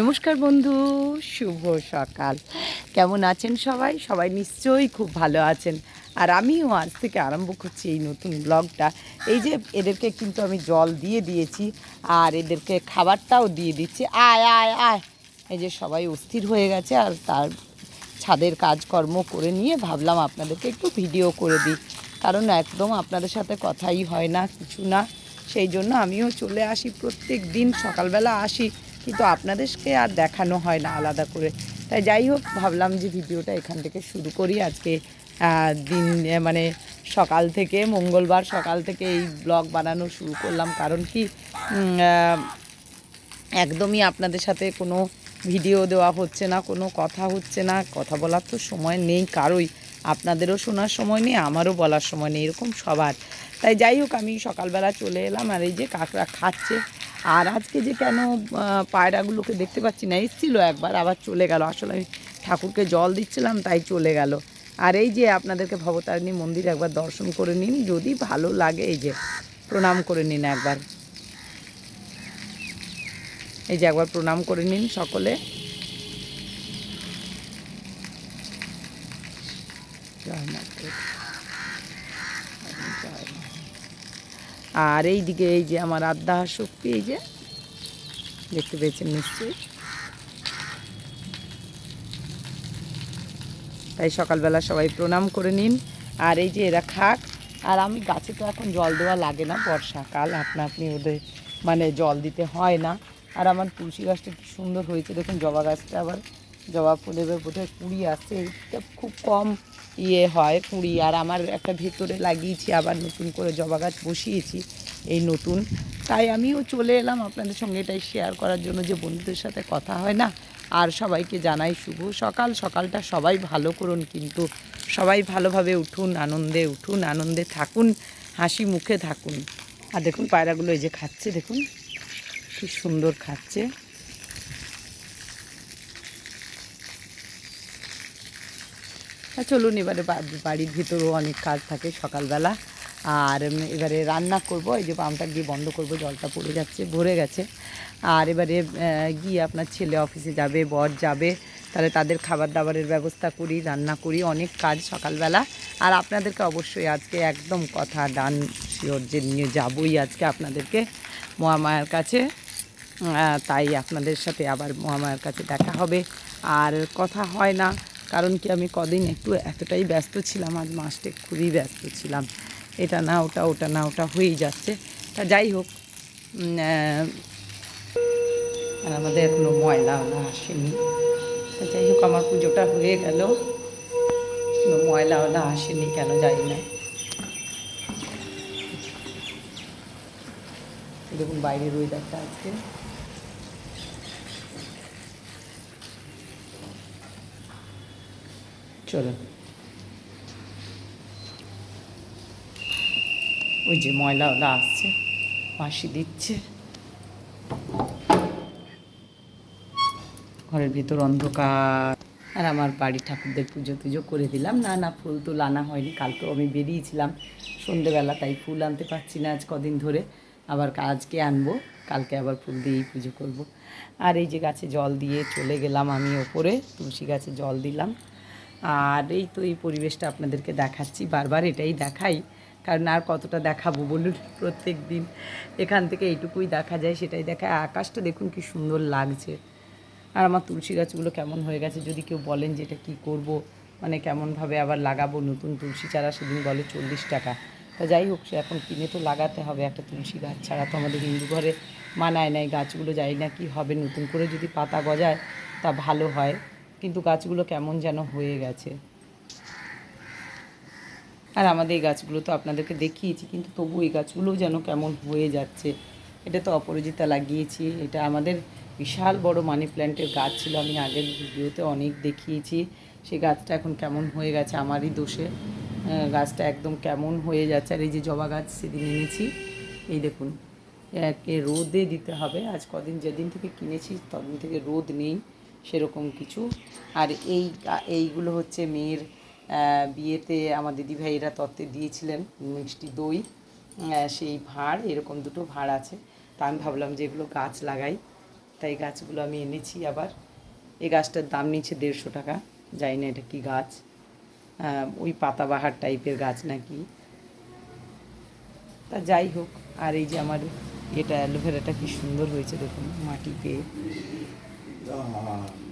নমস্কার বন্ধু, শুভ সকাল। কেমন আছেন সবাই? সবাই নিশ্চয়ই খুব ভালো আছেন। আর আমিও আজ থেকে আরম্ভ করছি এই নতুন ব্লগটা। এই যে এদেরকে কিন্তু আমি জল দিয়ে দিয়েছি, আর এদেরকে খাবারটাও দিয়ে দিচ্ছি। আয় আয় আয়। এই যে সবাই অস্থির হয়ে গেছে, আর তার ছাদের কাজকর্ম করে নিয়ে ভাবলাম আপনাদেরকে একটু ভিডিও করে দিই। কারণ একদম আপনাদের সাথে কথাই হয় না, কিছু না। সেই জন্য আমিও চলে আসি, প্রত্যেক দিন সকালবেলা আসি। কিন্তু আপনাদেরকে আর দেখানো হয় না আলাদা করে। তাই যাই হোক, ভাবলাম যে ভিডিওটা এখান থেকে শুরু করি আজকে। দিন মানে সকাল থেকে, মঙ্গলবার সকাল থেকে এই ব্লগ বানানো শুরু করলাম। কারণ কি একদমই আপনাদের সাথে কোনো ভিডিও দেওয়া হচ্ছে না, কোনো কথা হচ্ছে না। কথা বলার তো সময় নেই কারোই। আপনাদেরও শোনার সময় নেই, আমারও বলার সময় নেই, এরকম সবার। তাই যাই হোক, আমি সকালবেলা চলে এলাম আর এই যে কাকরা খাচ্ছে। আর আজকে যে কেন পায়রাগুলোকে দেখতে পাচ্ছি না, এসেছিল একবার, আবার চলে গেল। আসলে আমি ঠাকুরকে জল দিচ্ছিলাম, তাই চলে গেল। আর এই যে আপনাদেরকে ভবতারিণী মন্দির একবার দর্শন করে নিন, যদি ভালো লাগে, এই যে প্রণাম করে নিন একবার। এই যে একবার প্রণাম করে নিন সকলে। জয় আর এই দিকে এই যে আমার আদ্যা শক্তি, এই যে দেখতে পেয়েছেন নিশ্চয়ই। তাই সকালবেলা সবাই প্রণাম করে নিন। আর এই যে এরা খাক, আর আমি গাছে তো এখন জল দেওয়া লাগে না বর্ষাকাল আপনা আপনি ওদের মানে জল দিতে হয় না। আর আমার তুলসী গাছটা কি সুন্দর হয়েছে, দেখুন জবা গাছটা আবার। জবা ফুলে এবার বোধহয় কুড়ি আসছে, এইটা খুব কম ইয়ে হয় কুড়ি। আর আমার একটা ভেতরে লাগিয়েছি, আবার নতুন করে জবা গাছ বসিয়েছি, এই নতুন। তাই আমিও চলে এলাম আপনাদের সঙ্গে এটাই শেয়ার করার জন্য যে বন্ধুদের সাথে কথা হয় না। আর সবাইকে জানাই শুভ সকাল। সকালটা সবাই ভালো করুন কিন্তু সবাই ভালোভাবে উঠুন, আনন্দে উঠুন, আনন্দে থাকুন, হাসি মুখে থাকুন। আর দেখুন পায়রাগুলো এই যে খাচ্ছে, দেখুন, কি সুন্দর খাচ্ছে। চলুন এবারে বাড়ির ভিতরেও অনেক কাজ থাকে সকালবেলা। আর এবারে রান্না করব, এই যে পাম্পটা গিয়ে বন্ধ করব, জলটা পড়ে যাচ্ছে, ভরে গেছে। আর এবারে গিয়ে আপনার ছেলে অফিসে যাবে, বর যাবে, তাহলে তাদের খাবার দাবারের ব্যবস্থা করি, রান্না করি, অনেক কাজ সকালবেলা। আর আপনাদেরকে অবশ্যই আজকে একদম কথা ডান শিওর যে নিয়ে যাবই আজকে আপনাদেরকে মহামায়ার কাছে। তাই আপনাদের সাথে আবার মহামায়ার কাছে দেখা হবে। আর কথা হয় না কারণ কি আমি কদিন একটু এতটাই ব্যস্ত ছিলাম, আজ মাসটে খুবই ব্যস্ত ছিলাম। এটা না ওটা ওটা না ওটা হয়েই যাচ্ছে। তা যাই হোক আর আমাদের এখনও ময়লা ওলা আসেনি। তা যাই হোক, আমার পুজোটা হয়ে গেল। কোনো ময়লা ওলা আসেনি, কেন জানি না। দেখুন বাইরের ওয়েদারটা আজকে চলো। ওই যে ময়লা ওলা আসছে মাসি দিচ্ছে। ঘরের ভিতর অন্ধকার। আর আমার বাড়ি ঠাকুরদের পুজো টুজো করে দিলাম। না না, ফুল তো আনা হয়নি। কালকেও আমি বেরিয়েছিলাম। সন্ধেবেলা তাই ফুল আনতে পারছি না আজ কদিন ধরে। আবার আজকে আনব, কালকে আবার ফুল দিয়েই পুজো করব। আর এই যে গাছে জল দিয়ে চলে গেলাম আমি ওপরে। তুলসী গাছে জল দিলাম। আর এই তো এই পরিবেশটা আপনাদেরকে দেখাচ্ছি, বারবার এটাই দেখাই, কারণ আর কতটা দেখাবো বলুন প্রত্যেক দিন। এখান থেকে এইটুকুই দেখা যায়, সেটাই দেখায়। আকাশটা দেখুন কি সুন্দর লাগছে। আর আমার তুলসী গাছগুলো কেমন হয়ে গেছে, যদি কেউ বলেন যে এটা কী করব মানে কেমনভাবে আবার লাগাবো নতুন তুলসী চারা, সেদিন বলে চল্লিশ টাকা। তা যাই হোক, সে এখন কিনে তো লাগাতে হবে, একটা তুলসী গাছ ছাড়া তো আমাদের হিন্দু ঘরে মানায় নাই, গাছগুলো যাই না কি হবে, নতুন করে যদি পাতা গজায় তা ভালো হয়। কিন্তু গাছগুলো কেমন যেন হয়ে গেছে। আর আমাদের এই গাছগুলো তো আপনাদেরকে দেখিয়েছি, কিন্তু তবু এই গাছগুলোও যেন কেমন হয়ে যাচ্ছে। এটা তো অপরাজিতা লাগিয়েছি, এটা আমাদের বিশাল বড় মানি প্ল্যান্টের গাছ ছিল, আমি আগের ভিডিওতে অনেক দেখিয়েছি। সেই গাছটা এখন কেমন হয়ে গেছে আমারই দোষে। গাছটা একদম কেমন হয়ে যাচ্ছে, আর এই যে জবা গাছ সেদিন এনেছি, এই দেখুন রোদে দিতে হবে। আজ কদিন, যেদিন থেকে কিনেছি তদিন থেকে রোদ নেই। সেরকম কিছু। আর এই, এইগুলো হচ্ছে মেয়ের বিয়েতে আমার দিদিভাইয়েরা তত্ত্বে দিয়েছিলেন মিষ্টি দই সেই ভাঁড়, এরকম দুটো ভাঁড় আছে। তা আমি ভাবলাম যে এগুলো গাছ লাগাই। তাই গাছগুলো আমি এনেছি আবার। এই গাছটার দাম নিচ্ছে দেড়শো টাকা। জানি না এটা কি গাছ। ওই পাতাবাহার টাইপের গাছ নাকি। তা যাই হোক, আর এই যে আমার এটা অ্যালোভেরাটা কি সুন্দর হয়েছে দেখুন да.